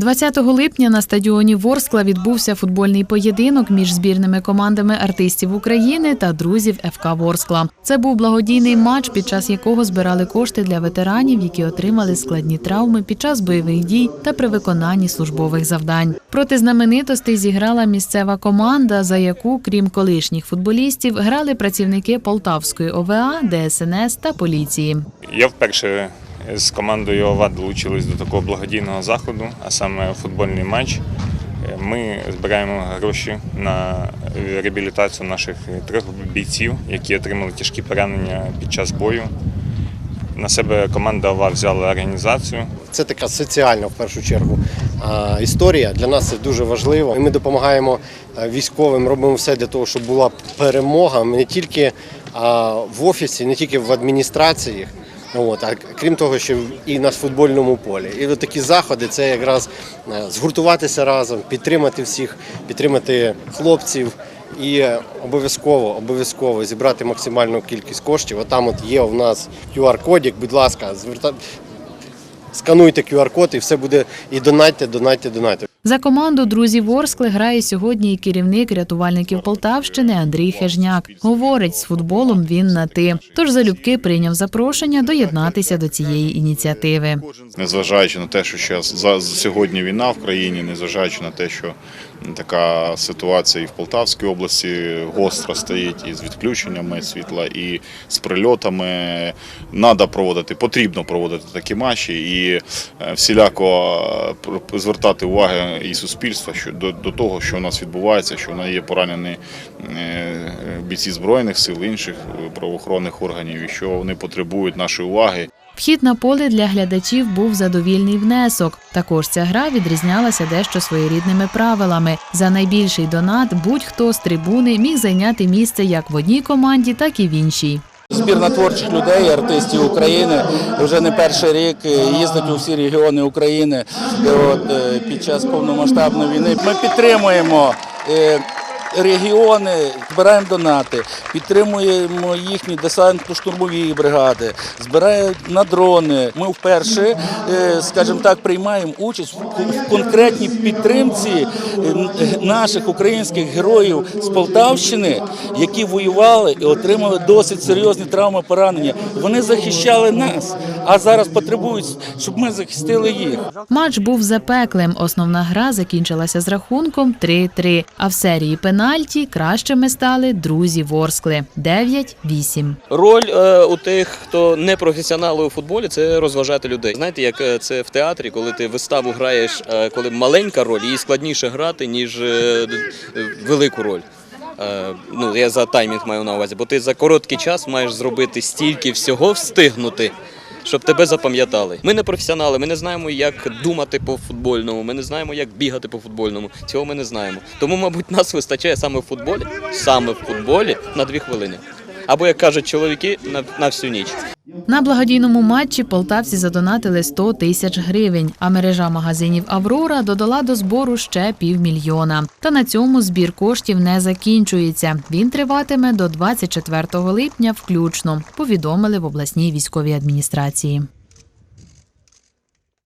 20 липня на стадіоні Ворскла відбувся футбольний поєдинок між збірними командами артистів України та друзів ФК Ворскла. Це був благодійний матч, під час якого збирали кошти для ветеранів, які отримали складні травми під час бойових дій та при виконанні службових завдань. Проти знаменитостей зіграла місцева команда, за яку, крім колишніх футболістів, грали працівники Полтавської ОВА, ДСНС та поліції. Я вперше з командою ОВА долучились до такого благодійного заходу, а саме футбольний матч. Ми збираємо гроші на реабілітацію наших трьох бійців, які отримали тяжкі поранення під час бою. На себе команда ОВА взяла організацію. Це така соціальна в першу чергу історія. Для нас це дуже важливо. Ми допомагаємо військовим, робимо все для того, щоб була перемога не тільки в офісі, не тільки в адміністраціях. От, а крім того, що і на футбольному полі. І такі заходи це якраз е, згуртуватися разом, підтримати всіх, підтримати хлопців і обов'язково, обов'язково зібрати максимальну кількість коштів. Отам от є у нас QR-кодік, будь ласка. Скануйте QR-код і все буде і донатьте, донатьте, донатьте. За команду друзів Ворскли грає сьогодні і керівник рятувальників Полтавщини Андрій Хежняк. Говорить, з футболом він на ти. Тож залюбки прийняв запрошення доєднатися до цієї ініціативи. незважаючи на те, що зараз за сьогодні війна в країні, незважаючи на те, що така ситуація і в Полтавській області гостра стоїть і з відключеннями світла, і з прильотами, треба проводити, потрібно проводити такі матчі і е, всіляко е, звертати уваги і суспільства до, того, що у нас відбувається, що в нас є поранені е, бійці збройних сил інших правоохоронних органів, і що вони потребують нашої уваги. Вхід на поле для глядачів був задовільний внесок. Також ця гра відрізнялася дещо своєрідними правилами. За найбільший донат будь-хто з трибуни міг зайняти місце як в одній команді, так і в іншій. Збірна творчих людей, артистів України вже не перший рік е, їздить у всі регіони України. От е, під час повномасштабної війни ми підтримуємо. Регіони збираємо донати, підтримуємо їхні десантно-штурмові бригади, збираємо на дрони. Ми вперше, е, скажімо так, приймаємо участь в конкретній підтримці е, наших українських героїв з Полтавщини, які воювали і отримали досить серйозні травми поранення. Вони захищали нас, а зараз потребують, щоб ми захистили їх. Матч був запеклим. Основна гра закінчилася з рахунком 3-3. А в серії пенальті кращими стали друзі Ворскли 9-8. Роль е, у тих, хто не професіонали у футболі, це розважати людей. Знаєте, як е, це в театрі, коли ти виставу граєш, е, коли маленька роль, їй складніше грати, ніж е, велику роль. Е, ну, я за таймінг маю на увазі, бо ти за короткий час маєш зробити стільки всього встигнути. Щоб тебе запам'ятали. Ми не професіонали, ми не знаємо, як думати по футбольному, ми не знаємо, як бігати по футбольному. Цього ми не знаємо. Тому, мабуть, нас вистачає саме в футболі, саме в футболі на дві хвилини. Або, як кажуть чоловіки, на, на всю ніч. На благодійному матчі полтавці задонатили 100 тисяч гривень, а мережа магазинів Аврора додала до збору ще півмільйона. Та на цьому збір коштів не закінчується. Він триватиме до 24 липня включно, повідомили в обласній військовій адміністрації.